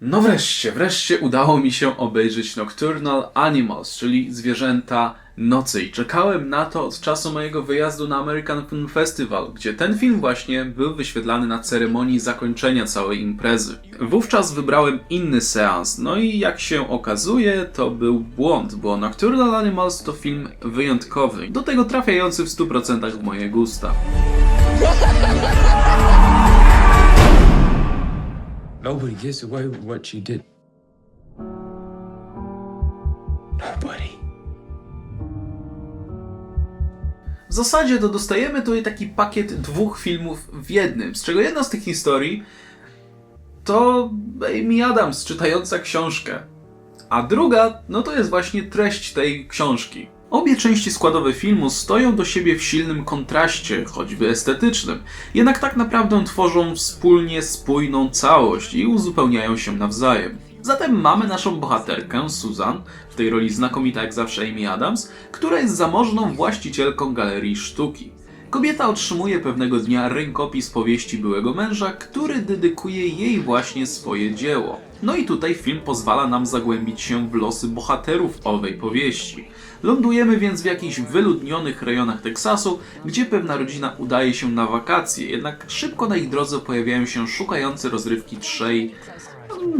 No wreszcie, wreszcie udało mi się obejrzeć Nocturnal Animals, czyli zwierzęta nocy. I czekałem na to od czasu mojego wyjazdu na American Film Festival, gdzie ten film właśnie był wyświetlany na ceremonii zakończenia całej imprezy. Wówczas wybrałem inny seans, no i jak się okazuje, to był błąd, bo Nocturnal Animals to film wyjątkowy, do tego trafiający w 100% w moje gusta. Nobody away what you did. Nobody. W zasadzie to dostajemy tutaj taki pakiet dwóch filmów w jednym, z czego jedna z tych historii to Amy Adams czytająca książkę, a druga no to jest właśnie treść tej książki. Obie części składowe filmu stoją do siebie w silnym kontraście, choćby estetycznym, jednak tak naprawdę tworzą wspólnie spójną całość i uzupełniają się nawzajem. Zatem mamy naszą bohaterkę, Susan, w tej roli znakomita jak zawsze Amy Adams, która jest zamożną właścicielką galerii sztuki. Kobieta otrzymuje pewnego dnia rękopis powieści byłego męża, który dedykuje jej właśnie swoje dzieło. No i tutaj film pozwala nam zagłębić się w losy bohaterów owej powieści. Lądujemy więc w jakichś wyludnionych rejonach Teksasu, gdzie pewna rodzina udaje się na wakacje, jednak szybko na ich drodze pojawiają się szukający rozrywki trzej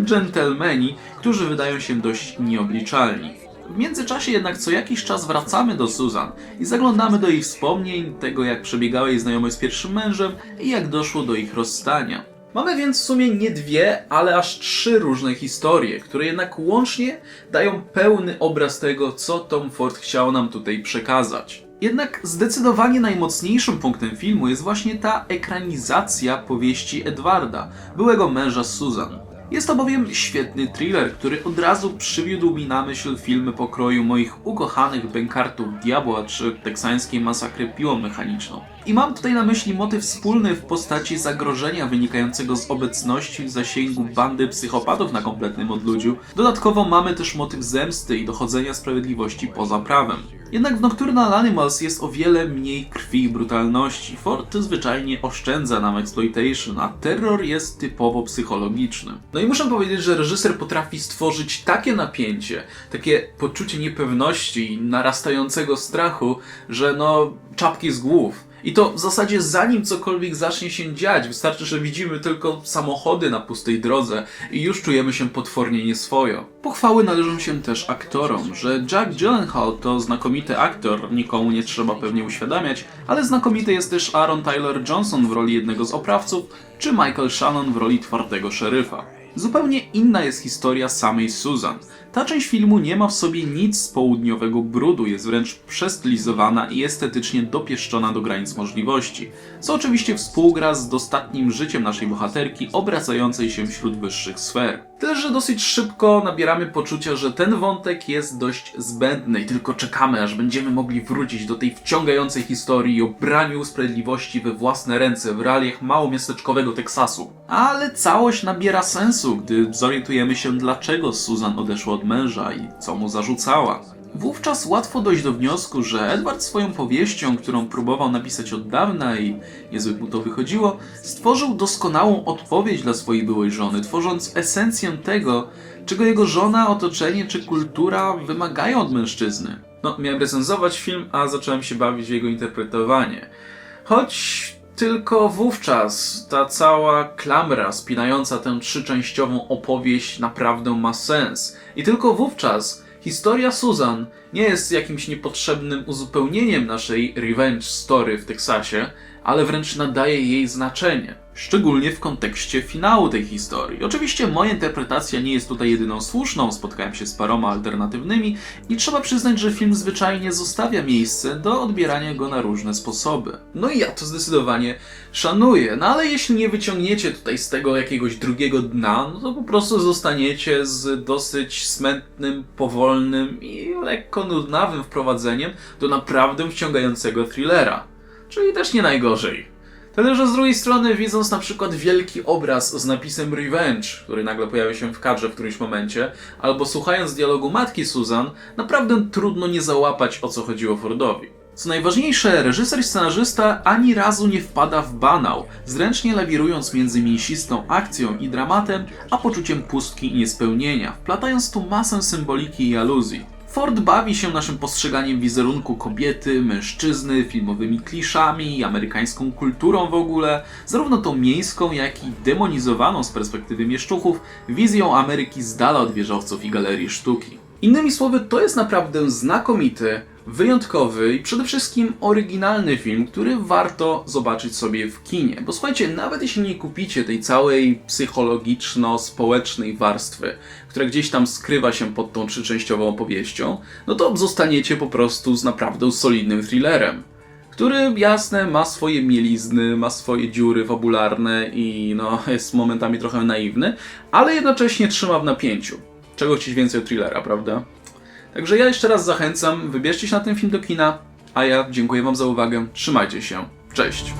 dżentelmeni, którzy wydają się dość nieobliczalni. W międzyczasie jednak co jakiś czas wracamy do Susan i zaglądamy do jej wspomnień, tego jak przebiegała jej znajomość z pierwszym mężem i jak doszło do ich rozstania. Mamy więc w sumie nie dwie, ale aż trzy różne historie, które jednak łącznie dają pełny obraz tego, co Tom Ford chciał nam tutaj przekazać. Jednak zdecydowanie najmocniejszym punktem filmu jest właśnie ta ekranizacja powieści Edwarda, byłego męża Susan. Jest to bowiem świetny thriller, który od razu przywiódł mi na myśl filmy pokroju moich ukochanych Bękartów Diabła czy teksańskiej masakry piłą mechaniczną. I mam tutaj na myśli motyw wspólny w postaci zagrożenia wynikającego z obecności w zasięgu bandy psychopatów na kompletnym odludziu. Dodatkowo mamy też motyw zemsty i dochodzenia sprawiedliwości poza prawem. Jednak w Nocturnal Animals jest o wiele mniej krwi i brutalności. Ford zwyczajnie oszczędza nam exploitation, a terror jest typowo psychologiczny. No i muszę powiedzieć, że reżyser potrafi stworzyć takie napięcie, takie poczucie niepewności i narastającego strachu, że no czapki z głów. I to w zasadzie zanim cokolwiek zacznie się dziać, wystarczy, że widzimy tylko samochody na pustej drodze i już czujemy się potwornie nieswojo. Pochwały należą się też aktorom, że Jack Gyllenhaal to znakomity aktor, nikomu nie trzeba pewnie uświadamiać, ale znakomity jest też Aaron Tyler Johnson w roli jednego z oprawców, czy Michael Shannon w roli twardego szeryfa. Zupełnie inna jest historia samej Susan. Ta część filmu nie ma w sobie nic z południowego brudu, jest wręcz przestylizowana i estetycznie dopieszczona do granic możliwości, co oczywiście współgra z dostatnim życiem naszej bohaterki obracającej się wśród wyższych sfer. Tyle, że dosyć szybko nabieramy poczucia, że ten wątek jest dość zbędny i tylko czekamy, aż będziemy mogli wrócić do tej wciągającej historii o braniu sprawiedliwości we własne ręce w realiach małomiasteczkowego Teksasu. Ale całość nabiera sensu, gdy zorientujemy się, dlaczego Susan odeszła od męża i co mu zarzucała. Wówczas łatwo dojść do wniosku, że Edward swoją powieścią, którą próbował napisać od dawna i niezbyt mu to wychodziło, stworzył doskonałą odpowiedź dla swojej byłej żony, tworząc esencję tego, czego jego żona, otoczenie czy kultura wymagają od mężczyzny. No, miałem recenzować film, a zacząłem się bawić w jego interpretowanie. Choć tylko wówczas ta cała klamra spinająca tę trzyczęściową opowieść naprawdę ma sens. I tylko wówczas historia Susan nie jest jakimś niepotrzebnym uzupełnieniem naszej revenge story w Teksasie, ale wręcz nadaje jej znaczenie. Szczególnie w kontekście finału tej historii. Oczywiście moja interpretacja nie jest tutaj jedyną słuszną, spotkałem się z paroma alternatywnymi i trzeba przyznać, że film zwyczajnie zostawia miejsce do odbierania go na różne sposoby. No i ja to zdecydowanie szanuję, no ale jeśli nie wyciągniecie tutaj z tego jakiegoś drugiego dna, no to po prostu zostaniecie z dosyć smętnym, powolnym i lekko nudnawym wprowadzeniem do naprawdę wciągającego thrillera. Czyli też nie najgorzej. Tyle, że z drugiej strony, widząc na przykład wielki obraz z napisem Revenge, który nagle pojawia się w kadrze w którymś momencie, albo słuchając dialogu matki Susan, naprawdę trudno nie załapać o co chodziło Fordowi. Co najważniejsze, reżyser i scenarzysta ani razu nie wpada w banał, zręcznie lawirując między mięsistą akcją i dramatem, a poczuciem pustki i niespełnienia, wplatając tu masę symboliki i aluzji. Ford bawi się naszym postrzeganiem wizerunku kobiety, mężczyzny, filmowymi kliszami amerykańską kulturą w ogóle, zarówno tą miejską, jak i demonizowaną z perspektywy mieszczuchów, wizją Ameryki z dala od wieżowców i galerii sztuki. Innymi słowy, to jest naprawdę znakomity, wyjątkowy i przede wszystkim oryginalny film, który warto zobaczyć sobie w kinie. Bo słuchajcie, nawet jeśli nie kupicie tej całej psychologiczno-społecznej warstwy, która gdzieś tam skrywa się pod tą trzyczęściową opowieścią, no to zostaniecie po prostu z naprawdę solidnym thrillerem. Który jasne ma swoje mielizny, ma swoje dziury fabularne i no, jest momentami trochę naiwny, ale jednocześnie trzyma w napięciu. Czego chcieć więcej od thrillera, prawda? Także ja jeszcze raz zachęcam, wybierzcie się na ten film do kina, a ja dziękuję Wam za uwagę, trzymajcie się, cześć!